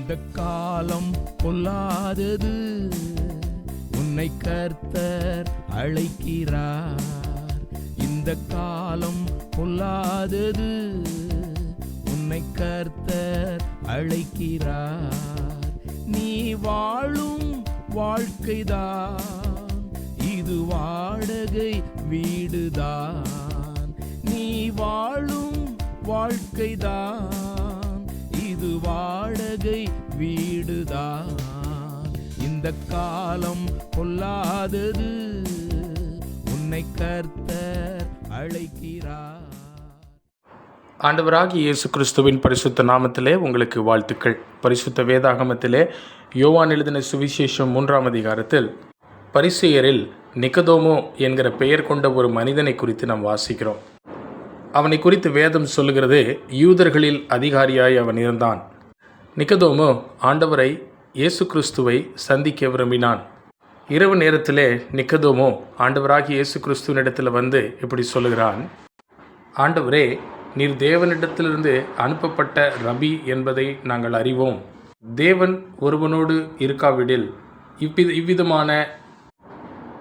இந்த காலம் பொல்லாதது. உன்னை கர்த்தர் அழைக்கிறார். இந்த காலம் பொல்லாதது. உன்னை கர்த்தர் அழைக்கிறார். நீ வாழும் வாழ்க்கைதான். இது வாடகை வீடுதான். நீ வாழும் வாழ்க்கைதான். இது வாடகை வீடுதான் இந்த காலம் கொல்லாதது உன்னை கர்த்தர் அழைக்கிறார். ஆண்டவராகி இயேசு கிறிஸ்துவின் பரிசுத்த நாமத்திலே உங்களுக்கு வாழ்த்துக்கள். பரிசுத்த வேதாகமத்திலே யோவான் எழுதின சுவிசேஷம் மூன்றாம் அதிகாரத்தில் பரிசெயரில் நிக்கதோமோ என்கிற பெயர் கொண்ட ஒரு மனிதனை குறித்து நாம் வாசிக்கிறோம். அவனை குறித்து வேதம் சொல்லுகிறது யூதர்களில் அதிகாரியாய் அவன் இருந்தான். நிக்கதோமோ ஆண்டவரை இயேசு கிறிஸ்துவை சந்திக்க விரும்பினான். இரவு நேரத்திலே நிக்கதோமோ ஆண்டவராகி இயேசு கிறிஸ்துவனிடத்தில் வந்து இப்படி சொல்லுகிறான். ஆண்டவரே நீர் தேவனிடத்திலிருந்து அனுப்பப்பட்ட ரபி என்பதை நாங்கள் அறிவோம். தேவன் ஒருவனோடு இருக்காவிடில் இவ்வித இவ்விதமான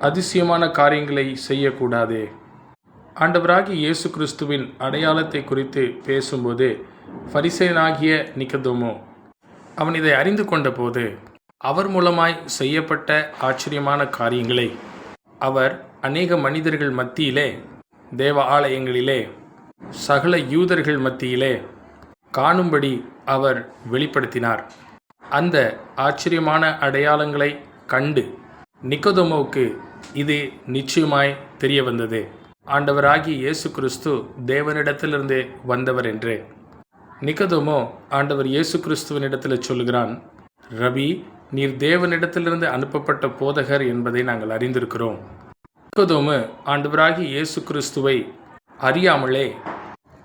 அதிசயமான காரியங்களை செய்யக்கூடாதே. ஆண்டவராகிய இயேசு கிறிஸ்துவின் அடையாளத்தை குறித்து பேசும்போது பரிசேனாகிய நிக்கதோமோ அவன் இதை அறிந்து கொண்டபோது அவர் மூலமாய் செய்யப்பட்ட ஆச்சரியமான காரியங்களை அவர் அநேக மனிதர்கள் மத்தியிலே தேவ ஆலயங்களிலே சகல யூதர்கள் மத்தியிலே காணும்படி அவர் வெளிப்படுத்தினார். அந்த ஆச்சரியமான அடையாளங்களை கண்டு நிக்கோதோமோவுக்கு இது நிச்சயமாய் தெரிய வந்தது ஆண்டவராகிய இயேசு கிறிஸ்து தேவனிடத்திலிருந்தே வந்தவர் என்று. நிக்கதோமோ ஆண்டவர் இயேசு கிறிஸ்துவனிடத்தில் சொல்லுகிறான் ரவி நீர் தேவனிடத்திலிருந்து அனுப்பப்பட்ட போதகர் என்பதை நாங்கள் அறிந்திருக்கிறோம். நிக்கதோமு ஆண்டவராகி இயேசு கிறிஸ்துவை அறியாமலே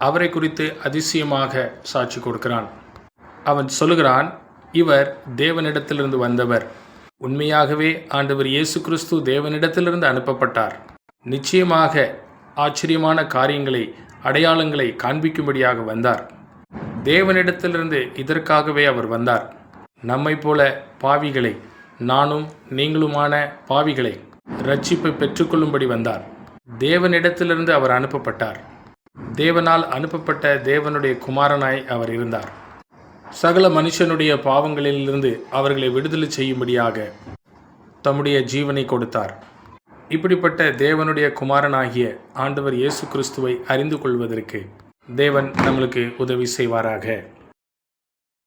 அவரை குறித்து அதிசயமாக சாட்சி கொடுக்கிறான். அவன் சொல்லுகிறான் இவர் தேவனிடத்திலிருந்து வந்தவர். உண்மையாகவே ஆண்டவர் இயேசு கிறிஸ்து தேவனிடத்திலிருந்து அனுப்பப்பட்டார். நிச்சயமாக ஆச்சரியமான காரியங்களை அடையாளங்களை காண்பிக்கும்படியாக வந்தார். தேவனிடத்திலிருந்து இதற்காகவே அவர் வந்தார். நம்மை போல பாவிகளை நானும் நீங்களுமான பாவிகளை ரட்சிப்பை பெற்றுக்கொள்ளும்படி வந்தார். தேவனிடத்திலிருந்து அவர் அனுப்பப்பட்டார். தேவனால் அனுப்பப்பட்ட தேவனுடைய குமாரனாய் அவர் இருந்தார். சகல மனுஷனுடைய பாவங்களிலிருந்து அவர்களை விடுதலை செய்யும்படியாக தம்முடைய ஜீவனை கொடுத்தார். இப்படிப்பட்ட தேவனுடைய குமாரனாகிய ஆண்டவர் இயேசு கிறிஸ்துவை அறிந்து கொள்வதற்கு தேவன் நம்மளுக்கு உதவி செய்வாராக.